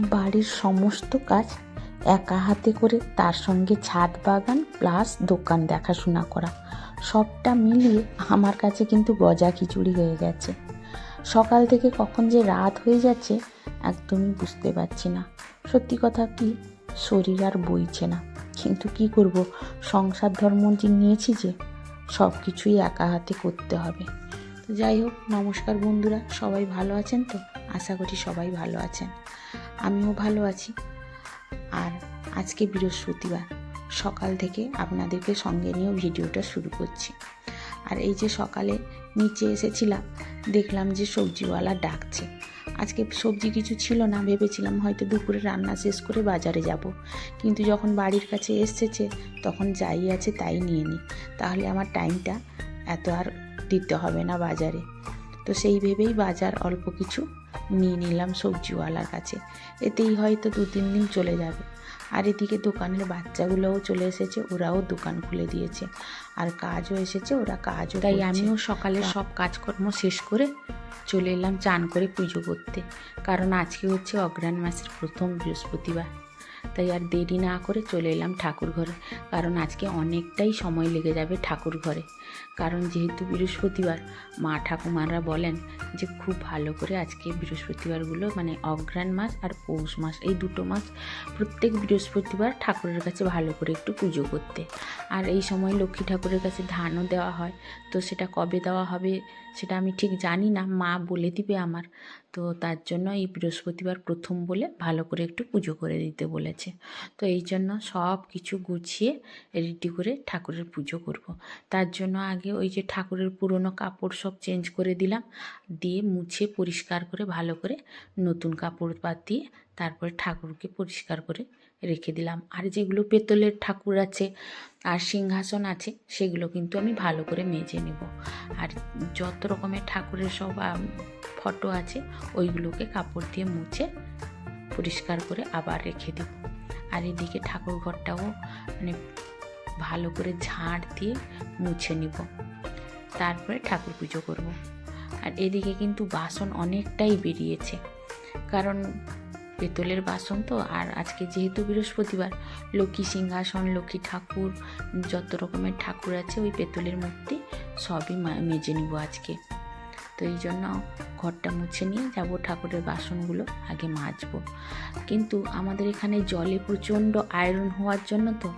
বাড়ির সমস্ত কাজ একা হাতে করে, তার সঙ্গে ছাদ বাগান প্লাস দোকান দেখাশোনা করা। সবটা মিলিয়ে আমার কাছে কিন্তু গজা খিচুড়ি হয়ে গেছে। সকাল থেকে কখন যে রাত হয়ে যাচ্ছে, একদমই বুঝতে পারছি না। সত্যি কথা কি, শরীর আর বইছে না। কিন্তু কি করব, সংসার ধর্ম যে নিয়েছি যে সব কিছুই একা হাতে করতে হবে। তো যাই হোক, নমস্কার বন্ধুরা, সবাই ভালো আছেন তো? আশা করি সবাই ভালো আছেন। আমিও ভালো আছি। আর আজকে বৃহস্পতিবার, সকাল থেকে আপনাদেরকে সঙ্গে নিয়েও ভিডিওটা শুরু করছি। আর এই যে সকালে নিচে এসেছিলাম, দেখলাম যে সবজিওয়ালা ডাকছে। আজকে সবজি কিছু ছিল না, ভেবেছিলাম হয়তো দুপুরে রান্না শেষ করে বাজারে যাব। কিন্তু যখন বাড়ির কাছে এসেছে, তখন যাই আছে তাই নিয়ে নিই। তাহলে আমার টাইমটা এত আর দিতে হবে না বাজারে। তো সেই ভেবেই বাজার অল্প কিছু নিয়ে নিলাম সবজিওয়ালার কাছে। এতেই হয়তো দু তিন দিন চলে যাবে। আর এদিকে দোকানের বাচ্চাগুলোও চলে এসেছে ওরাও দোকান খুলে দিয়েছে। আর কাজও এসেছে ওরা কাজও তাই আমিও সকালে সব কাজকর্ম শেষ করে চলে এলাম চান করে পুজো করতে। কারণ আজকে হচ্ছে অগ্রাণ মাসের প্রথম বৃহস্পতিবার। তাই আর দেরি না করে চলে এলাম ঠাকুর ঘরে কারণ আজকে অনেকটাই সময় লেগে যাবে ঠাকুর ঘরে কারণ যেহেতু বৃহস্পতিবার, মা ঠাকুমারা বলেন যে খুব ভালো করে আজকে বৃহস্পতিবারগুলো মানে অগ্রাণ মাস আর পৌষ মাস, এই দুটো মাস প্রত্যেক বৃহস্পতিবার ঠাকুরের কাছে ভালো করে একটু পুজো করতে। আর এই সময় লক্ষ্মী ঠাকুরের কাছে ধানও দেওয়া হয়। তো সেটা কবে দেওয়া হবে সেটা আমি ঠিক জানি না, মা বলে দিবে আমার। তো তার জন্য এই বৃহস্পতিবার প্রথম বলে ভালো করে একটু পুজো করে দিতে বলেছে। তো এই জন্য সব কিছু গুছিয়ে রেডি করে ঠাকুরের পুজো করব। তার জন্য আগে ওই যে ঠাকুরের পুরনো কাপড় সব চেঞ্জ করে দিলাম, দিয়ে মুছে পরিষ্কার করে, ভালো করে নতুন কাপড় পাতিয়ে তারপরে ঠাকুরকে পরিষ্কার করে রেখে দিলাম। আর যেগুলো পেতলের ঠাকুর আছে আর সিংহাসন আছে, সেগুলো কিন্তু আমি ভালো করে মেজে নেব। আর যত রকমের ঠাকুরের সব ফটো আছে, ওইগুলোকে কাপড় দিয়ে মুছে পরিষ্কার করে আবার রেখে দেব। আর এদিকে ঠাকুর ঘরটাও মানে ভালো করে ঝাড় দিয়ে মুছে নিব। তারপরে ঠাকুর পুজো করব। আর এদিকে কিন্তু বাসন অনেকটাই বেরিয়েছে। কারণ পেতলের বাসন তো, আর আজকে যেহেতু বৃহস্পতিবার, লক্ষ্মী সিংহাসন, লক্ষ্মী ঠাকুর, যত রকমের ঠাকুর আছে, ওই পেতলের মূর্তি সবই মেজে নিব আজকে। তো এই জন্য ঘরটা মুছে নিয়ে যাব ঠাকুরের বাসনগুলো, আগে মাজবো। কিন্তু আমাদের এখানে জলে প্রচণ্ড আয়রন হওয়ার জন্য তো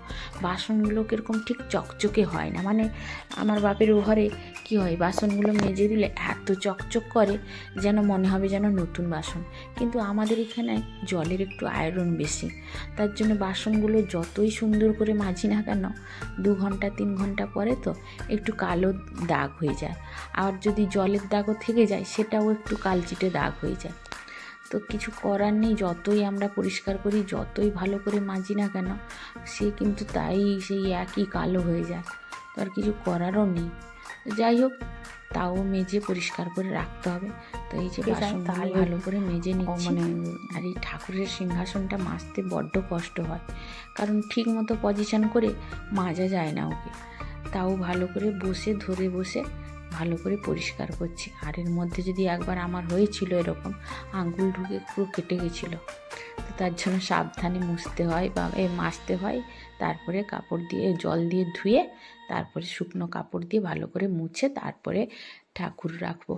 বাসনগুলো কীরকম ঠিক চকচকে হয় না। মানে আমার বাপের ঘরে কি হয়, বাসনগুলো মেজে দিলে এত চকচক করে যেন মনে হবে যেন নতুন বাসন। কিন্তু আমাদের এখানে জলের একটু আয়রন বেশি। তার জন্য বাসনগুলো যতই সুন্দর করে মাজি না কেন, দু ঘণ্টা, তিন ঘণ্টা পরে তো একটু কালো দাগ হয়ে যায়। আর যদি জলের দাগও থেকে যায়, সেটাও একটু কালচিটে দাগ হয়ে যায়। তো কিছু করার নেই যতই আমরা পরিষ্কার করি যতই ভালো করে মাজি না কেন সে কিন্তু তাই সেই একই কালো হয়ে যায়। তো আর কিছু করারও নেই। যাই হোক তাও মেজে পরিষ্কার করে রাখতে হবে। তো এই যে বাসনগুলো ভালো করে মেজে নিচ্ছি। মানে আর এই ঠাকুরের সিংহাসনটা মাজতে বড্ড কষ্ট হয়। কারণ ঠিক মতো পজিশন করে মাজা যায় না ওকে। তাও ভালো করে বসে ধরে বসে ভালো করে পরিষ্কার করছি। আর এর মধ্যে যদি একবার আমার হয়েছিল এরকম, আঙ্গুল ঢুকে পুরো কেটে গেছিল। তো তার জন্য সাবধানে মুছতে হয় বা এ মাজতে হয়। তারপরে কাপড় দিয়ে, জল দিয়ে ধুয়ে তারপরে শুকনো কাপড় দিয়ে ভালো করে মুছে তারপরে ঠাকুর রাখব।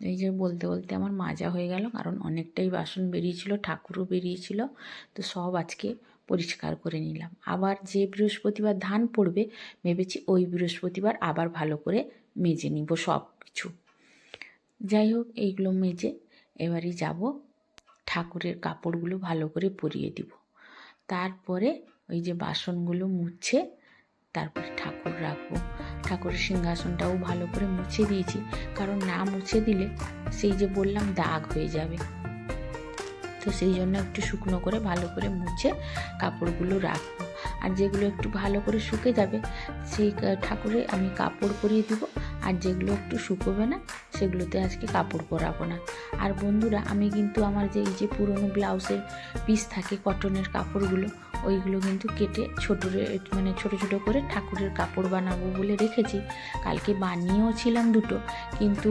এই যে বলতে বলতে আমার মাজা হয়ে গেল, কারণ অনেকটাই বাসন বেরিয়েছিল, ঠাকুরও বেরিয়েছিল। তো সব আজকে পরিষ্কার করে নিলাম। আবার যে বৃহস্পতিবার ধান পড়বে, ভেবেছি ওই বৃহস্পতিবার আবার ভালো করে মেজে নিব সব কিছু যাই হোক, এইগুলো মেজে এবারে যাব ঠাকুরের কাপড়গুলো ভালো করে পরিয়ে দিব। তারপরে ওই যে বাসনগুলো মুছে তারপরে ঠাকুর রাখব। ঠাকুরের সিংহাসনটাও ভালো করে মুছে দিয়েছি। কারণ না মুছে দিলে সেই যে বললাম দাগ হয়ে যাবে। তো সেই জন্য একটু শুকনো করে ভালো করে মুছে কাপড়গুলো রাখব। আর যেগুলো একটু ভালো করে শুকে যাবে, সেই ঠাকুরে আমি কাপড় পরিয়ে দিব। আর যেগুলো একটু শুকোবে না, সেগুলোতে আজকে কাপড় পরাবো না। আর বন্ধুরা, আমি কিন্তু আমার যে, এই যে পুরনো ব্লাউজের পিস থাকে কটনের কাপড়গুলো ওইগুলো কিন্তু কেটে ছোটো মানে ছোট ছোট করে ঠাকুরের কাপড় বানাবো বলে রেখেছি। কালকে বানিয়েও ছিলাম দুটো, কিন্তু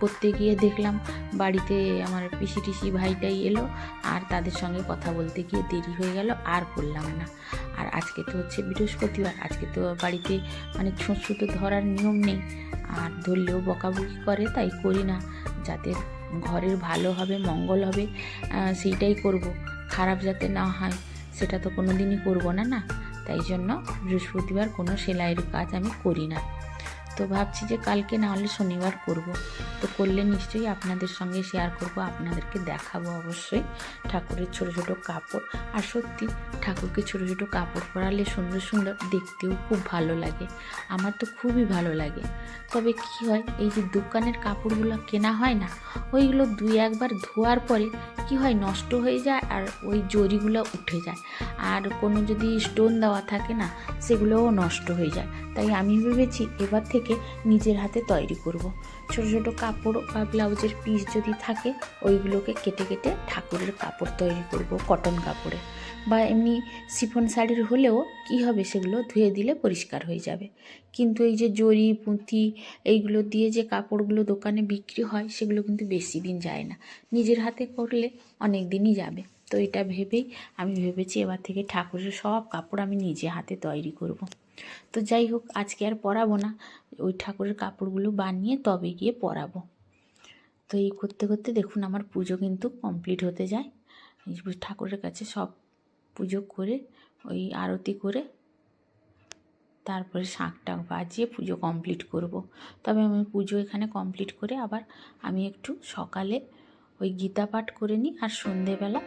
করতে গিয়ে দেখলাম বাড়িতে আমার পিসি টিসি ভাইটাই এলো আর তাদের সঙ্গে কথা বলতে গিয়ে দেরি হয়ে গেল, আর করলাম না। আর আজকে তো হচ্ছে বৃহস্পতিবার, আজকে তো বাড়িতে মানে ছুঁচ সুতো ধরার নিয়ম নেই, আর ধরলেও বকাবকি করে, তাই করি না। যাতে ঘরের ভালো হবে, মঙ্গল হবে সেইটাই করব, খারাপ যাতে না হয়। সেটা তো কোনো দিনই করব না না? তাই জন্য বৃহস্পতিবার কোনো সেলাইয়ের কাজ আমি করি না। তো ভাবছি যে কালকে না হলে শনিবার করব। তো করলে নিশ্চয়ই আপনাদের সঙ্গে শেয়ার করব, আপনাদেরকে দেখাবো অবশ্যই ঠাকুরের ছোট ছোট কাপড়। আর সত্যি ঠাকুরকে ছোট ছোট কাপড় পরালে সুন্দর সুন্দর দেখতেও খুব ভালো লাগে। আমার তো খুবই ভালো লাগে। তবে কি হয়, এই যে দোকানের কাপড়গুলো কেনা হয় না, ওইগুলো দুই একবার ধোয়ার পরে কি হয় নষ্ট হয়ে যায় আর ওই জরিগুলো উঠে যায়। আর কোনো যদি স্টোন দেওয়া থাকে না, সেগুলোও নষ্ট হয়ে যায়। তাই আমি ভেবেছি এবার থেকে নিজের হাতে তৈরি করব। ছোট ছোট কাপড় বা ব্লাউজের পিস যদি থাকে, ওইগুলোকে কেটে কেটে ঠাকুরের কাপড় তৈরি করব কটন কাপড়ে বা এমনি সিফন শাড়ির হলেও কি হবে সেগুলো ধুয়ে দিলে পরিষ্কার হয়ে যাবে কিন্তু এই যে জরি পুঁতি এইগুলো দিয়ে যে কাপড়গুলো দোকানে বিক্রি হয়, সেগুলো কিন্তু বেশি দিন যায় না নিজের হাতে করলে অনেক দিনই যাবে তো এটা ভেবেই আমি ভেবেছি এবার থেকে ঠাকুরের সব কাপড় আমি নিজে হাতে তৈরি করব। তো যাই হোক, আজকে আর পরাবো না। ওই ঠাকুরের কাপড়গুলো বানিয়ে তবে গিয়ে পরাবো। তো এই করতে করতে দেখুন, আমার পুজো কিন্তু কমপ্লিট হতে যায়। ঠাকুরের কাছে সব পুজো করে, ওই আরতি করে, তারপরে শাঁখ বাজিয়ে পুজো কমপ্লিট করব। তবে আমি পুজো এখানে কমপ্লিট করে আবার আমি একটু সকালে ওই গীতা পাঠ করে নিই আর সন্ধেবেলা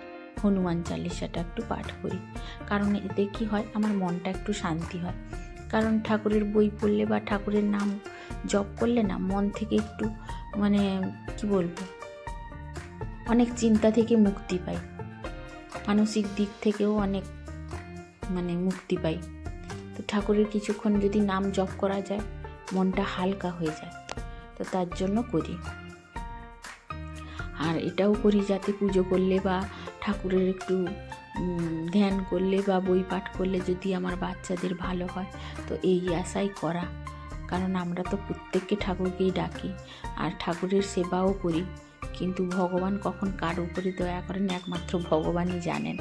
হনুমান চালিসাটা একটু পাঠ করি। কারণ এতে কি হয়, আমার মনটা একটু শান্তি হয়। কারণ ঠাকুরের বই পড়লে বা ঠাকুরের নাম জপ করলে না, মন থেকে একটু মানে কি বলব, অনেক চিন্তা থেকে মুক্তি পাই। মানসিক দিক থেকেও অনেক মানে মুক্তি পাই। তো ঠাকুরের কিছুক্ষণ যদি নাম জপ করা যায়, মনটা হালকা হয়ে যায়। তো তার জন্য করি। আর এটাও করি যাতে পুজো করলে বা ঠাকুরের একটু ধ্যান করলে বা বই পাঠ করলে যদি আমার বাচ্চাদের ভালো হয়, তো এই আশাই করা। কারণ আমরা তো প্রত্যেককে ঠাকুরকেই ডাকি আর ঠাকুরের সেবাও করি। কিন্তু ভগবান কখন কার উপরে দয়া করেন একমাত্র ভগবানই জানেন।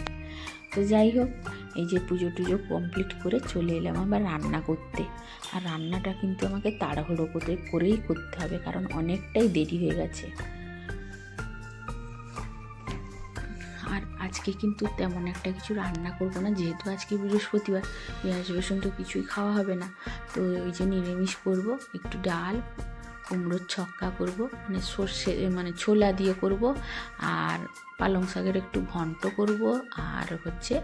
তো যাই হোক, এই যে পুজো টুজো কমপ্লিট করে চলে এলাম আবার রান্না করতে। আর রান্নাটা কিন্তু আমাকে তাড়াহুড়ো করে, করেই করতে হবে কারণ অনেকটাই দেরি হয়ে গেছে। আজকে কিন্তু তেমন একটা কিছু রান্না করব না, যেহেতু আজকে বৃহস্পতিবার রসুন তো কিছুই খাওয়া হবে না। তো ওই যে নিরামিষ করব, একটু ডাল, কুমড়োর ছক্কা করব মানে সর্ষে মানে ছোলা দিয়ে করব, আর পালং শাকের একটু ঘন্ট করব, আর হচ্ছে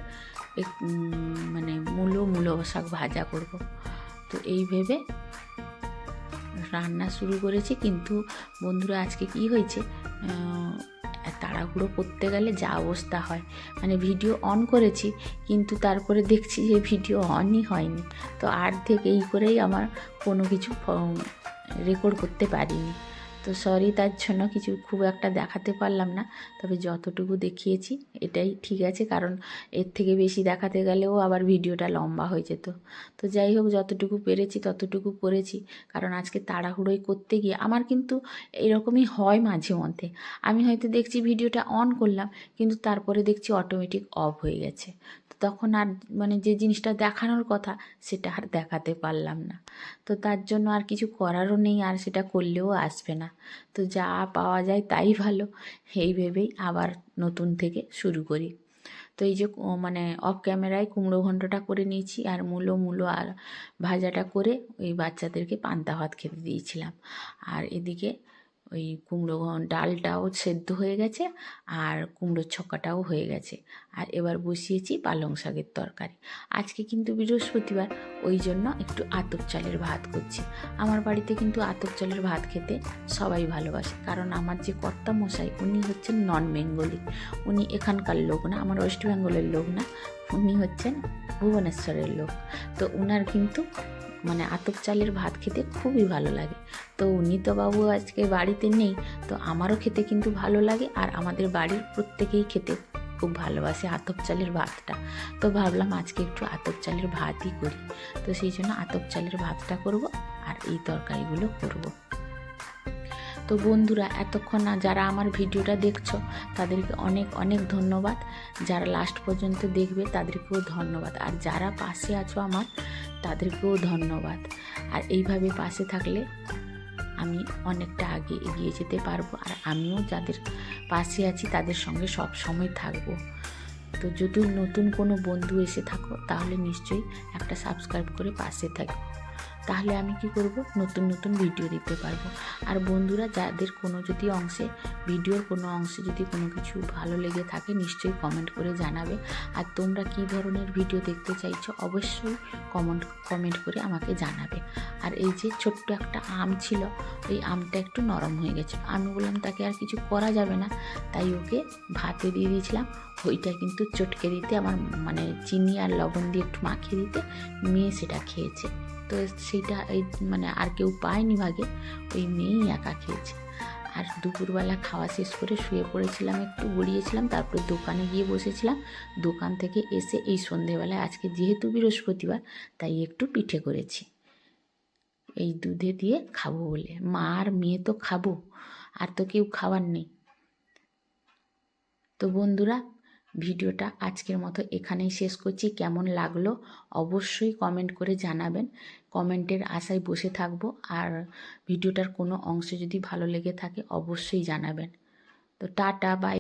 মানে মূলো মূলো শাক ভাজা করব। তো এই ভেবে রান্না শুরু করেছি, কিন্তু বন্ধুরা আজকে কি হয়েছে? তাড়াহুড়ো করতে গেলে যা অবস্থা হয়। মানে ভিডিও অন করেছি, কিন্তু তারপরে দেখছি যে ভিডিও অনই হয়নি। তো আর্ধেক এই করেই আমার কোনো কিছু রেকর্ড করতে পারিনি। তো সরি তার জন্য কিছু খুব একটা দেখাতে পারলাম না। তবে যতটুকু দেখিয়েছি, এটাই ঠিক আছে। কারণ এর থেকে বেশি দেখাতে গেলেও আবার ভিডিওটা লম্বা হয়ে যেত। তো যাই হোক, যতটুকু পেরেছি, ততটুকু করেছি। কারণ আজকে তাড়াহুড়োই করতে গিয়ে আমার কিন্তু এরকমই হয় মাঝে মধ্যে। আমি হয়তো দেখছি ভিডিওটা অন করলাম, কিন্তু তারপরে দেখছি অটোমেটিক অফ হয়ে গেছে। তো তখন আর মানে যে জিনিসটা দেখানোর কথা, সেটা আর দেখাতে পারলাম না। তো তার জন্য আর কিছু করারও নেই আর সেটা করলেও আসবে না। তো যা পাওয়া যায় তাই ভালো, এই ভেবেই আবার নতুন থেকে শুরু করি। তো এই যে মানে অফ ক্যামেরায় কুমড়ো ঘন্টটা করে নিয়েছি আর মূলো মূলো আর ভাজাটা করে ওই বাচ্চাদেরকে পান্তা ভাত খেতে দিয়েছিলাম। আর এদিকে ওই কুমড়ো ডালটাও সেদ্ধ হয়ে গেছে আর কুমড়োর ছক্কাটাও হয়ে গেছে। আর এবার বসিয়েছি পালং শাকের তরকারি। আজকে কিন্তু বৃহস্পতিবার, ওই জন্য একটু আতপ চালের ভাত করছি। আমার বাড়িতে কিন্তু আতপ চালের ভাত খেতে সবাই ভালোবাসে, কারণ আমার যে কর্তা মশাই উনি হচ্ছেন নন বেঙ্গলি উনি এখানকার লোক না, আমার ওয়েস্ট বেঙ্গলের লোক না, উনি হচ্ছেন ভুবনেশ্বরের লোক। তো উনার কিন্তু মানে আতপ চালের ভাত খেতে খুবই ভালো লাগে। তো বাবু আজকে বাড়িতে নেই, তো আমারও খেতে কিন্তু ভালো লাগে আর আমাদের বাড়ির প্রত্যেকেই খেতে খুব ভালোবাসে আতপ চালের ভাতটা। তো ভাবলাম আজকে একটু আতপ চালের ভাতই করি। তো সেই জন্য আতপ চালের ভাতটা করব আর এই তরকারিগুলো করব। তো বন্ধুরা, এতক্ষণ না যারা আমার ভিডিওটা দেখছ, তাদেরকে অনেক অনেক ধন্যবাদ। যারা লাস্ট পর্যন্ত দেখবে, তাদেরকেও ধন্যবাদ। আর যারা পাশে আছো আমার তাদেরকেও ধন্যবাদ। আর এইভাবে পাশে থাকলে আমি অনেকটা আগে এগিয়ে যেতে পারব। আর আমিও যাদের পাশে আছি, তাদের সঙ্গে সব সময় থাকব। তো যদি নতুন কোনো বন্ধু এসে থাকো, তাহলে নিশ্চয়ই একটা সাবস্ক্রাইব করে পাশে থাকো তাহলে আমি কি করব? নতুন নতুন ভিডিও দিতে পারব। আর বন্ধুরা, যাদের কোনো যদি অংশে ভিডিওর কোনো অংশে যদি কোনো কিছু ভালো লেগে থাকে, নিশ্চয়ই কমেন্ট করে জানাবে। আর তোমরা কী ধরনের ভিডিও দেখতে চাইছো, অবশ্যই কমেন্ট কমেন্ট করে আমাকে জানাবে। আর এই যে ছোট্ট একটা আম ছিল, ওই আমটা একটু নরম হয়ে গেছে। আমি বললাম, তাকে আর কিছু করা যাবে না। তাই ওকে ভাতে দিয়ে দিয়েছিলাম। ওইটা কিন্তু চটকে দিতে, আমার মানে চিনি আর লবণ দিয়ে একটু মাখিয়ে দিতে, মেয়ে সেটা খেয়েছে। তো সেইটা এই মানে আর কেউ পায়নি ভাগে, ওই মেয়েই একা খেয়েছে। আর দুপুরবেলা খাওয়া শেষ করে শুয়ে পড়েছিলাম, একটু গড়িয়েছিলাম, তারপরে দোকানে গিয়ে বসেছিলাম। দোকান থেকে এসে এই সন্ধেবেলায়, আজকে যেহেতু বৃহস্পতিবার, তাই একটু পিঠে করেছি। এই দুধে দিয়ে খাব বলে। মা আর মেয়ে তো খাব, আর তো কেউ খাওয়ার নেই। তো বন্ধুরা ভিডিওটা আজকের মতো এখানেই শেষ করছি। কেমন লাগল অবশ্যই কমেন্ট করে জানাবেন। কমেন্টের আশায় বসে থাকব আর ভিডিওটার কোনো অংশ যদি ভালো লেগে থাকে অবশ্যই জানাবেন। তো টাটা বাই